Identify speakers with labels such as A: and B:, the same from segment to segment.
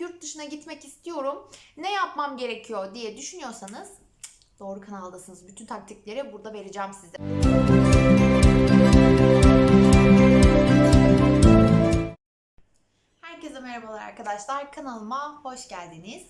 A: yurt dışına gitmek istiyorum. Ne yapmam gerekiyor diye düşünüyorsanız doğru kanaldasınız. Bütün taktikleri burada vereceğim size. Herkese merhabalar arkadaşlar. Kanalıma hoş geldiniz.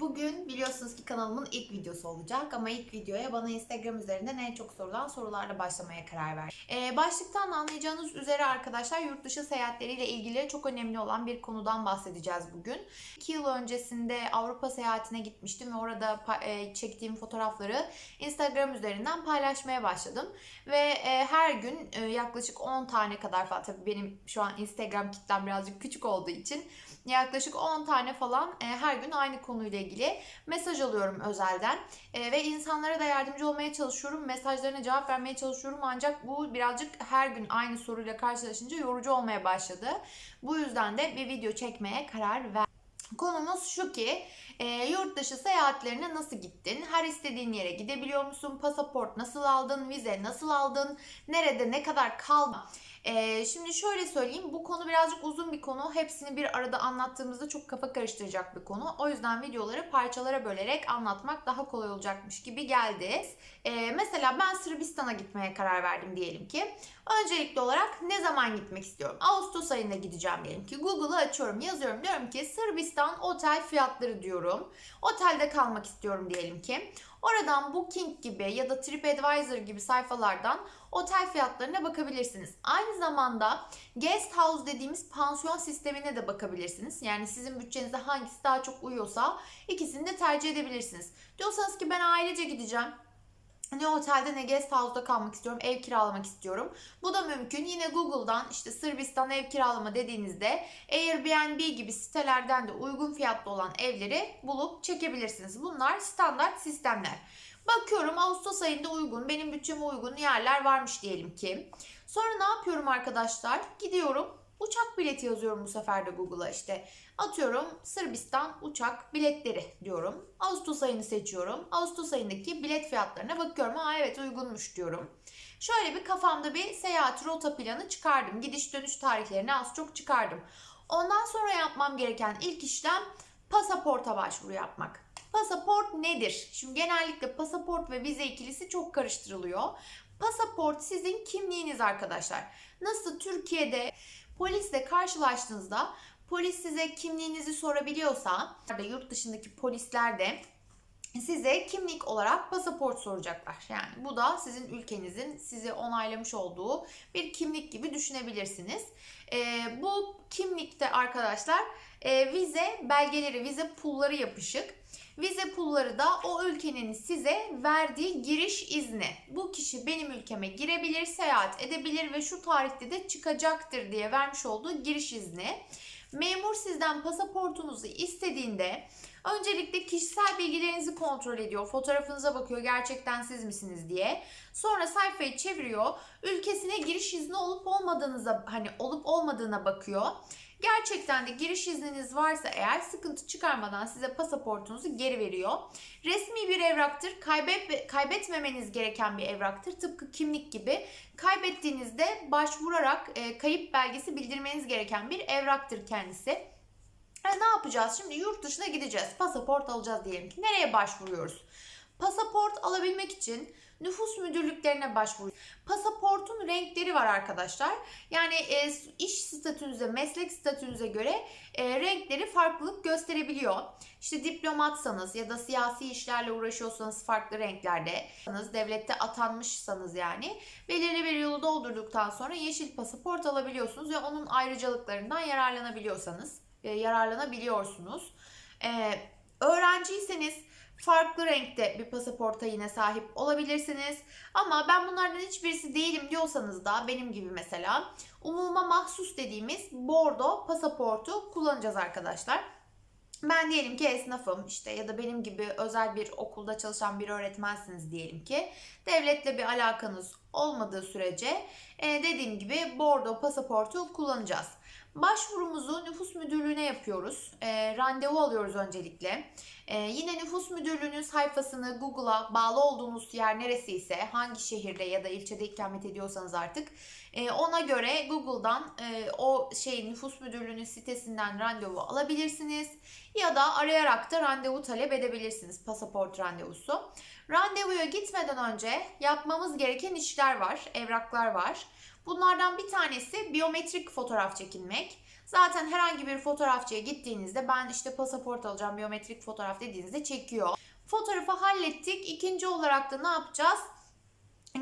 A: Bugün biliyorsunuz ki kanalımın ilk videosu olacak ama ilk videoya bana Instagram üzerinden en çok sorulan sorularla başlamaya karar verdim. Ee, başlıktan anlayacağınız üzere arkadaşlar yurt dışı seyahatleriyle ilgili çok önemli olan bir konudan bahsedeceğiz bugün. 2 yıl öncesinde Avrupa seyahatine gitmiştim ve orada e, çektiğim fotoğrafları Instagram üzerinden paylaşmaya başladım. Ve e, her gün e, yaklaşık 10 tane kadar falan tabii benim şu an Instagram kitlem birazcık küçük olduğu için yaklaşık 10 tane falan e, her gün aynı konuyla ilgili mesaj alıyorum özelden. E, ve insanlara da yardımcı olmaya çalışıyorum. Mesajlarına cevap vermeye çalışıyorum ancak bu birazcık her gün aynı soruyla karşılaşınca yorucu olmaya başladı. Bu yüzden de bir video çekmeye karar verdim. Konumuz şu ki e, yurt dışı seyahatlerine nasıl gittin? Her istediğin yere gidebiliyor musun? Pasaport nasıl aldın? Vize nasıl aldın? Nerede ne kadar kaldın? E, şimdi şöyle söyleyeyim bu konu birazcık uzun bir konu. Hepsini bir arada anlattığımızda çok kafa karıştıracak bir konu. O yüzden videoları parçalara bölerek anlatmak daha kolay olacakmış gibi geldi. E, mesela ben Sırbistan'a gitmeye karar verdim diyelim ki. Öncelikli olarak ne zaman gitmek istiyorum? Ağustos ayında gideceğim diyelim ki. Google'ı açıyorum, yazıyorum. Diyorum ki Sırbistan otel fiyatları diyorum. Otelde kalmak istiyorum diyelim ki. Oradan Booking gibi ya da TripAdvisor gibi sayfalardan otel fiyatlarına bakabilirsiniz. Aynı zamanda guest house dediğimiz pansiyon sistemine de bakabilirsiniz. Yani sizin bütçenize hangisi daha çok uyuyorsa ikisini de tercih edebilirsiniz. Diyorsanız ki ben ailece gideceğim. Ne otelde ne guest house'da kalmak istiyorum, ev kiralamak istiyorum. Bu da mümkün. Yine Google'dan işte Sırbistan ev kiralama dediğinizde Airbnb gibi sitelerden de uygun fiyatlı olan evleri bulup çekebilirsiniz. Bunlar standart sistemler. Bakıyorum Ağustos ayında uygun, benim bütçeme uygun yerler varmış diyelim ki. Sonra ne yapıyorum arkadaşlar? Gidiyorum uçak bileti yazıyorum bu sefer de Google'a işte. Atıyorum Sırbistan uçak biletleri diyorum. Ağustos ayını seçiyorum. Ağustos ayındaki bilet fiyatlarına bakıyorum. Ha evet uygunmuş diyorum. Şöyle bir kafamda bir seyahat rota planı çıkardım. Gidiş dönüş tarihlerini az çok çıkardım. Ondan sonra yapmam gereken ilk işlem pasaporta başvuru yapmak. Pasaport nedir? Şimdi genellikle pasaport ve vize ikilisi çok karıştırılıyor. Pasaport sizin kimliğiniz arkadaşlar. Nasıl Türkiye'de polisle karşılaştığınızda polis size kimliğinizi sorabiliyorsa, yurt dışındaki polisler de size kimlik olarak pasaport soracaklar. Yani bu da sizin ülkenizin sizi onaylamış olduğu bir kimlik gibi düşünebilirsiniz. Ee, bu kimlikte arkadaşlar e, vize belgeleri, vize pulları yapışık. Vize pulları da o ülkenin size verdiği giriş izni. Bu kişi benim ülkeme girebilir, seyahat edebilir ve şu tarihte de çıkacaktır diye vermiş olduğu giriş izni. Memur sizden pasaportunuzu istediğinde öncelikle kişisel bilgilerinizi kontrol ediyor. Fotoğrafınıza bakıyor gerçekten siz misiniz diye. Sonra sayfayı çeviriyor. Ülkesine giriş izni olup olmadığınıza hani olup olmadığına bakıyor. Gerçekten de giriş izniniz varsa eğer sıkıntı çıkarmadan size pasaportunuzu geri veriyor. Resmi bir evraktır. Kaybet, kaybetmemeniz gereken bir evraktır. Tıpkı kimlik gibi. Kaybettiğinizde başvurarak e, kayıp belgesi bildirmeniz gereken bir evraktır kendisi. E, ne yapacağız? Şimdi yurt dışına gideceğiz. Pasaport alacağız diyelim ki. Nereye başvuruyoruz? Pasaport alabilmek için nüfus müdürlüklerine başvur. Pasaportun renkleri var arkadaşlar. Yani e, iş statünüze, meslek statünüze göre e, renkleri farklılık gösterebiliyor. İşte diplomatsanız ya da siyasi işlerle uğraşıyorsanız farklı renklerde, devlette atanmışsanız yani belirli bir yolu doldurduktan sonra yeşil pasaport alabiliyorsunuz ve onun ayrıcalıklarından yararlanabiliyorsanız, yararlanabiliyorsunuz. E, öğrenciyseniz farklı renkte bir pasaporta yine sahip olabilirsiniz. Ama ben bunlardan hiçbirisi değilim diyorsanız da benim gibi mesela umuma mahsus dediğimiz bordo pasaportu kullanacağız arkadaşlar. Ben diyelim ki esnafım işte ya da benim gibi özel bir okulda çalışan bir öğretmensiniz diyelim ki. Devletle bir alakanız olmadığı sürece e, dediğim gibi bordo pasaportu kullanacağız. Başvurumuzu nüfus müdürlüğüne yapıyoruz. E, randevu alıyoruz öncelikle. E, yine nüfus müdürlüğünün sayfasını Google'a bağlı olduğunuz yer neresi ise hangi şehirde ya da ilçede ikamet ediyorsanız artık e, ona göre Google'dan e, o şey nüfus müdürlüğünün sitesinden randevu alabilirsiniz ya da arayarak da randevu talep edebilirsiniz pasaport randevusu. Randevuya gitmeden önce yapmamız gereken işler var, evraklar var. Bunlardan bir tanesi biyometrik fotoğraf çekilmek. Zaten herhangi bir fotoğrafçıya gittiğinizde ben işte pasaport alacağım biyometrik fotoğraf dediğinizde çekiyor. Fotoğrafı hallettik. İkinci olarak da ne yapacağız?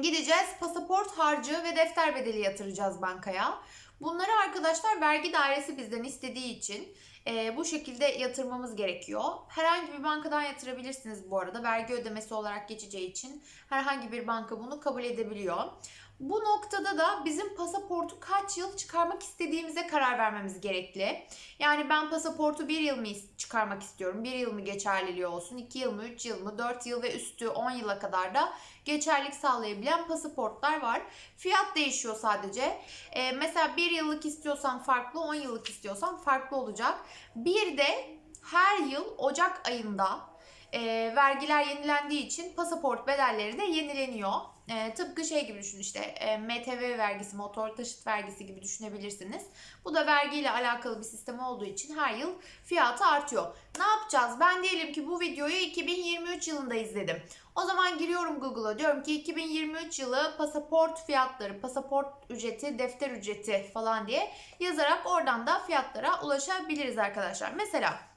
A: Gideceğiz pasaport harcı ve defter bedeli yatıracağız bankaya. Bunları arkadaşlar vergi dairesi bizden istediği için e, bu şekilde yatırmamız gerekiyor. Herhangi bir bankadan yatırabilirsiniz bu arada. Vergi ödemesi olarak geçeceği için herhangi bir banka bunu kabul edebiliyor. Bu noktada da bizim pasaportu kaç yıl çıkarmak istediğimize karar vermemiz gerekli. Yani ben pasaportu bir yıl mı çıkarmak istiyorum? Bir yıl mı geçerliliği olsun? 2 yıl mı? 3 yıl mı? 4 yıl ve üstü 10 yıla kadar da geçerlik sağlayabilen pasaportlar var. Fiyat değişiyor sadece. Ee, mesela bir yıllık istiyorsan farklı, 10 yıllık istiyorsan farklı olacak. Bir de her yıl Ocak ayında e, vergiler yenilendiği için pasaport bedelleri de yenileniyor. E, tıpkı şey gibi düşün işte e, MTV vergisi, motor taşıt vergisi gibi düşünebilirsiniz. Bu da vergiyle alakalı bir sistem olduğu için her yıl fiyatı artıyor. Ne yapacağız? Ben diyelim ki bu videoyu 2023 yılında izledim. O zaman giriyorum Google'a diyorum ki 2023 yılı pasaport fiyatları, pasaport ücreti, defter ücreti falan diye yazarak oradan da fiyatlara ulaşabiliriz arkadaşlar. Mesela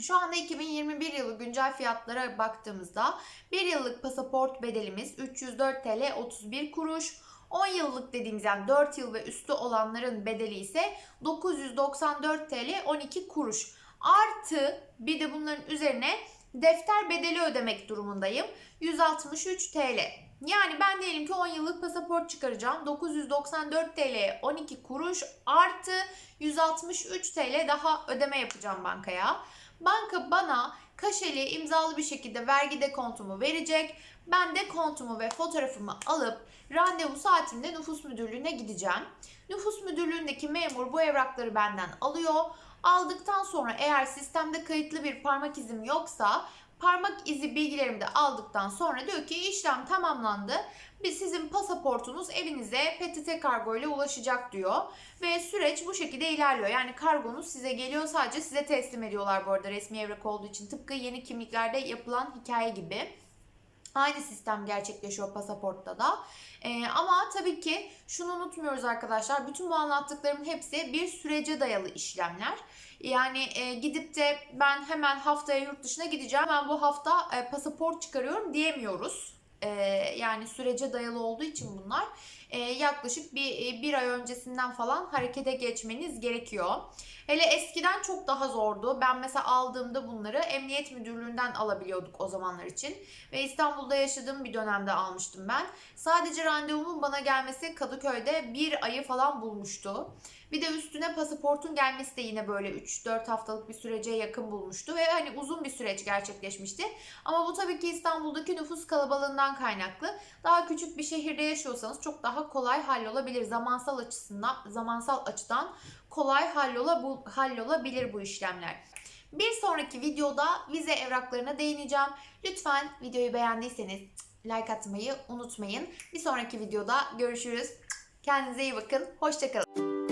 A: şu anda 2021 yılı güncel fiyatlara baktığımızda 1 yıllık pasaport bedelimiz 304 TL 31 kuruş. 10 yıllık dediğimiz yani 4 yıl ve üstü olanların bedeli ise 994 TL 12 kuruş. Artı bir de bunların üzerine defter bedeli ödemek durumundayım. 163 TL. Yani ben diyelim ki 10 yıllık pasaport çıkaracağım. 994 TL 12 kuruş artı 163 TL daha ödeme yapacağım bankaya. Banka bana kaşeli imzalı bir şekilde vergi dekontumu verecek. Ben dekontumu ve fotoğrafımı alıp randevu saatimde nüfus müdürlüğüne gideceğim. Nüfus müdürlüğündeki memur bu evrakları benden alıyor. Aldıktan sonra eğer sistemde kayıtlı bir parmak izim yoksa parmak izi bilgilerimi de aldıktan sonra diyor ki işlem tamamlandı. Biz sizin pasaportunuz evinize PTT kargo ile ulaşacak diyor. Ve süreç bu şekilde ilerliyor. Yani kargonuz size geliyor sadece size teslim ediyorlar bu arada resmi evrak olduğu için. Tıpkı yeni kimliklerde yapılan hikaye gibi. Aynı sistem gerçekleşiyor pasaportta da. Ee, ama tabii ki şunu unutmuyoruz arkadaşlar. Bütün bu anlattıklarımın hepsi bir sürece dayalı işlemler. Yani e, gidip de ben hemen haftaya yurt dışına gideceğim. Ben bu hafta e, pasaport çıkarıyorum diyemiyoruz. E, yani sürece dayalı olduğu için bunlar e, yaklaşık bir, e, bir ay öncesinden falan harekete geçmeniz gerekiyor. Hele eskiden çok daha zordu. Ben mesela aldığımda bunları emniyet müdürlüğünden alabiliyorduk o zamanlar için. Ve İstanbul'da yaşadığım bir dönemde almıştım ben. Sadece randevumun bana gelmesi Kadıköy'de bir ayı falan bulmuştu. Bir de üstüne pasaportun gelmesi de yine böyle 3-4 haftalık bir sürece yakın bulmuştu. Ve hani uzun bir süreç gerçekleşmişti. Ama bu tabii ki İstanbul'daki nüfus kalabalığından kaynaklı. Daha küçük bir şehirde yaşıyorsanız çok daha kolay hallolabilir. Zamansal açısından, zamansal açıdan kolay hallola, hallolabilir bu işlemler. Bir sonraki videoda vize evraklarına değineceğim. Lütfen videoyu beğendiyseniz like atmayı unutmayın. Bir sonraki videoda görüşürüz. Kendinize iyi bakın. Hoşçakalın.